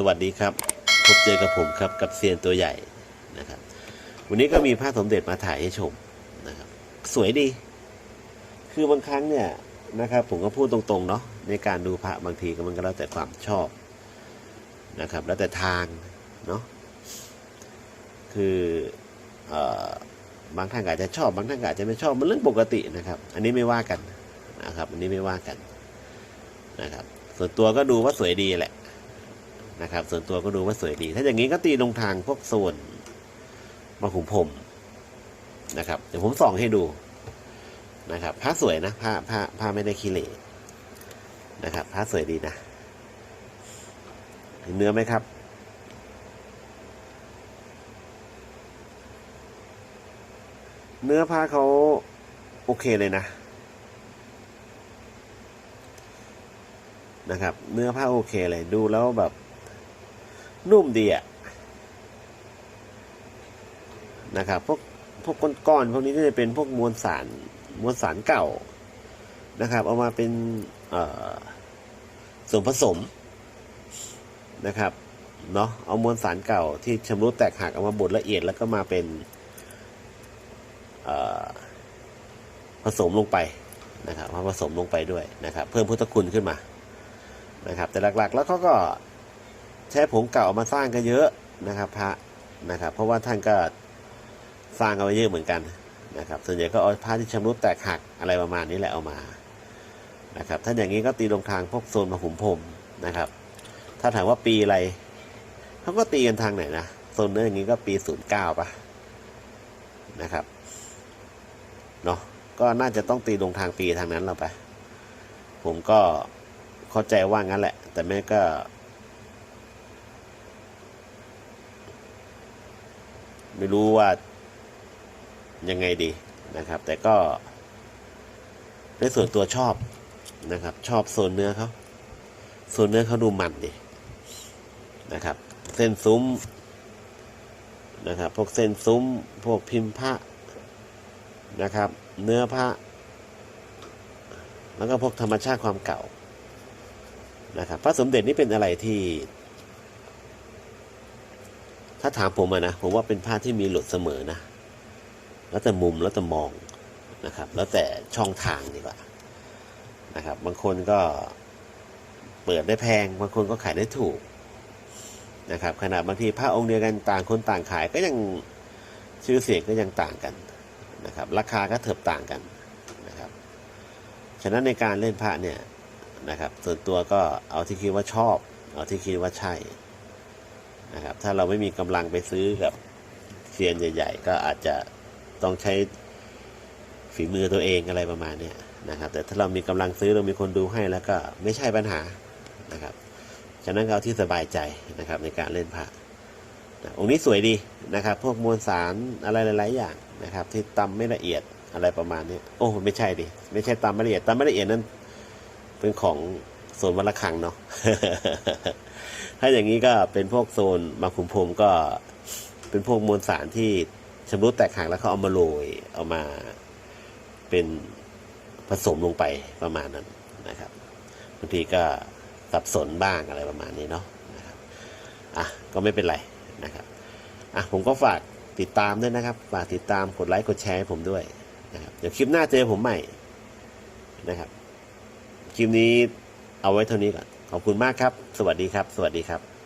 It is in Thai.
สวัสดีครับ พบเจอกับผมครับกับเซียนตัวใหญ่นะครับ วันนี้ก็มีพระสมเด็จมาถ่ายให้ชมนะครับ สวยดี คือบางครั้งเนี่ยนะครับ ผมก็พูดตรงๆเนาะในการดูพระบางทีก็มันก็แล้วแต่ความชอบนะครับ แล้วแต่ทางเนาะคือเอ่อบางท่านอาจจะชอบบางท่านอาจจะไม่ชอบมันเรื่องปกตินะครับ อันนี้ไม่ว่ากันนะครับ อันนี้ไม่ว่ากันนะครับ ส่วนตัวก็ดูว่าสวยดีแหละ นะครับ ส่วนตัวก็ดูว่าสวยดี ถ้าอย่างนี้ก็ตีลงทางพวกโซนมาขุมพรมนะครับ เดี๋ยวผมส่องให้ดูนะครับผ้าสวยนะผ้าผ้าผ้าไม่ได้ขี้เหร่นะครับผ้าสวยดีนะเห็นเนื้อไหมครับเนื้อผ้าเขาโอเคเลยนะ นะครับ เนื้อผ้าโอเคเลยดูแล้วแบบ นุ่มดีอะนะครับพวกพวกก้อนๆพวกนี้ก็จะเป็นพวกมวลสารมวลสารเก่านะครับ เอามาเป็นส่วนผสมนะครับเนาะเอามวลสารเก่าที่ชำรุดแตกหักเอามาบดละเอียดแล้วก็มาเป็นผสมลงไปนะครับมาผสมลงไปด้วยนะครับ เพิ่มพุทธคุณขึ้นมานะครับ แต่หลักๆ แล้วเขาก็ ใช้ผงเก่าเอมาสร้างก็เยอะนะครับพระนะครับ เพราะว่าท่านก็สร้างเอาไว้เยอะเหมือนกันนะครับส่วนใหญ่ก็เอาผ้าที่ชำรุดแตกหักอะไรประมาณนี้แหละเอามานะครับถ้าอย่างนี้ก็ตีลงทางพวกโซนมาหุมพรมนะครับ ถ้าถามว่าปีอะไรเขาก็ตีกันทางไหนนะโซนเนื้ออย่างนี้ก็ปีศูนย์เก้าปะนะครับเนาะก็น่าจะต้องตีลงทางปีทางนั้นเราไป ผมก็เข้าใจว่างั้นแหละ แต่แม่ก็ ไม่รู้ว่ายังไงดีนะครับ แต่ก็ในส่วนตัวชอบนะครับ ชอบโซนเนื้อเขาโซนเนื้อเขาดูมันดีนะครับ เส้นซุ้มนะครับ พวกเส้นซุ้ม พวกพิมพ์ผ้านะครับ เนื้อผ้าแล้วก็พวกธรรมชาติความเก่านะครับ พระสมเด็จนี่เป็นอะไรที่าถามผมอะนะผมว่าเป็นผ้าที่มีหลุดเสมอนะ แล้วแต่มุมแล้วแต่มองนะครับ แล้วแต่ช่องทางดีกว่านะครับ บางคนก็เปิดได้แพง บางคนก็ขายได้ถูกนะครับขนาดบางทีผ้าองค์เดียวกันต่างคนต่างขายก็ยังชื่อเสียงก็ยังต่างกันนะครับ ราคาก็เถิบต่างกันนะครับฉะนั้นในการเล่นพระเนี่ยนะครับ ส่วนตัวก็เอาที่คิดว่าชอบ เอาที่คิดว่าใช่ นะครับ ถ้าเราไม่มีกำลังไปซื้อกับเซียนใหญ่ ๆ ก็อาจจะต้องใช้ฝีมือตัวเองอะไรประมาณนี้นะครับ แต่ถ้าเรามีกำลังซื้อเรามีคนดูให้แล้วก็ไม่ใช่ปัญหานะครับฉะนั้นเอาที่สบายใจนะครับในการเล่นพระนะองค์นี้สวยดีนะครับ พวกมวลสารอะไรหลาย ๆ อย่างนะครับ ที่ตำไม่ละเอียดอะไรประมาณนี้โอ้ไม่ใช่ดิไม่ใช่ตำไม่ละเอียดตำไม่ละเอียดนั้นเป็นของ โซนวัลคังเนาะถ้าอย่างนี้ก็เป็นพวกโซนมาคุมพรมก็เป็นพวกมวลสารที่ชำรุดแตกหักแล้วเขาเอามาโรยเอามาเป็นผสมลงไปประมาณนั้นนะครับบางทีก็สับสนบ้างอะไรประมาณนี้เนาะนะครับอะก็ไม่เป็นไรนะครับอะผมก็ฝากติดตามด้วยนะครับฝากติดตามกดไลค์กดแชร์ให้ผมด้วยนะครับเดี๋ยวคลิปหน้าเจอผมใหม่นะครับคลิปนี้ เอาไว้เท่านี้ก่อนขอบคุณมากครับ สวัสดีครับ สวัสดีครับ